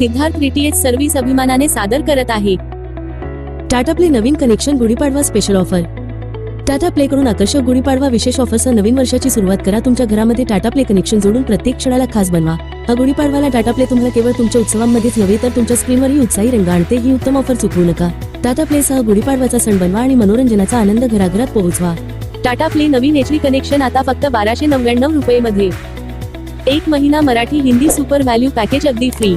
Siddharth DTH service अभिमानाने सादर करत आहे. टाटा प्ले नवीन connection Gudhipadwa special offer Tata play कडून आकर्षक गुढीपाडवा विशेष ऑफरसह नवीन वर्षाची सुरुवात करा. तुमच्या घरामध्ये टाटा प्ले कनेक्शन जोडून प्रत्येक क्षणाला खास बनवा. हा गुढीपाडवाला टाटा प्ले तुम्हाला केवळ तुमच्या उत्सवांमध्येच नव्हे तर तुमच्या स्क्रीनवरही उत्साही रंग आणते. ही उत्तम ऑफर चुकवू नका. टाटा प्ले सह गुढीपाडवाचा सण बनवा आणि मनोरंजनाचा आनंद घराघरात पोहोचवा. टाटा प्ले नवीन एच कनेक्शन आता फक्त बाराशे नव्याण्णव रुपये मध्ये एक महिना Marathi Hindi super value package अगदी free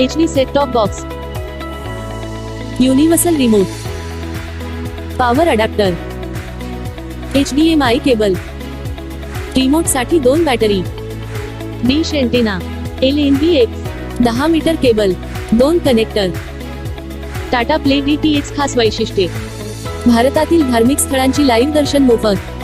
H D set top box universal remote power adapter H D M I cable रिमोटसाठी दोन battery dish antenna L N B X दहा मीटर केबल दोन connector Tata play D T H खास वैशिष्ट्ये. भारतातील धार्मिक स्थळांची live दर्शन मोफत.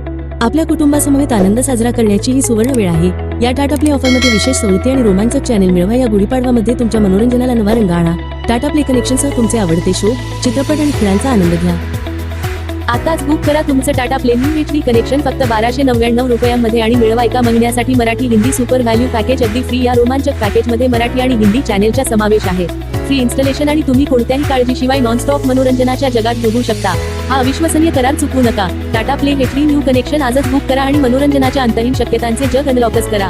आपल्या कुटुंबासमवेत आनंद साजरा करण्याची ही सुवर्ण वेळ आहे. या टाटा प्ले ऑफरमध्ये विशेष सवलती आणि रोमांचक चॅनेल मिळवा. या गुढीपाडवामध्ये तुमच्या मनोरंजनाला नवा रंग आणा. टाटा प्ले कनेक्शनसह तुमचे आवडते शो चित्रपट आणि खेळांचा आनंद घ्या. आताच बुक करा तुमचं टाटा प्लेन एच कनेक्शन फक्त बाराशे नव्याण्णव रुपयांमध्ये आणि मिळवा एका महिन्यासाठी Marathi Hindi super value package अगदी फ्री या रोमांचक पॅकेजमध्ये मराठी आणि हिंदी चॅनेलचा समावेश आहे. फ्री इन्स्टॉलेशन आणि तुम्ही कोणत्याही काळजीशिवाय नॉनस्टॉप मनोरंजनाच्या जगात डुबू शकता. हा अविश्वसनीय करार चुकू नका. टाटा प्ले हेटली न्यू कनेक्शन आजच बुक करा आणि मनोरंजनाच्या अंतहीन शक्यतांचे जग अनलॉकच करा.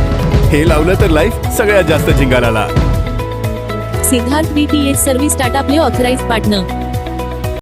हे लावलं तर लाईफ सगळ्यात जास्त झिंगालाला Siddharth BTS T H service Tata play authorise partner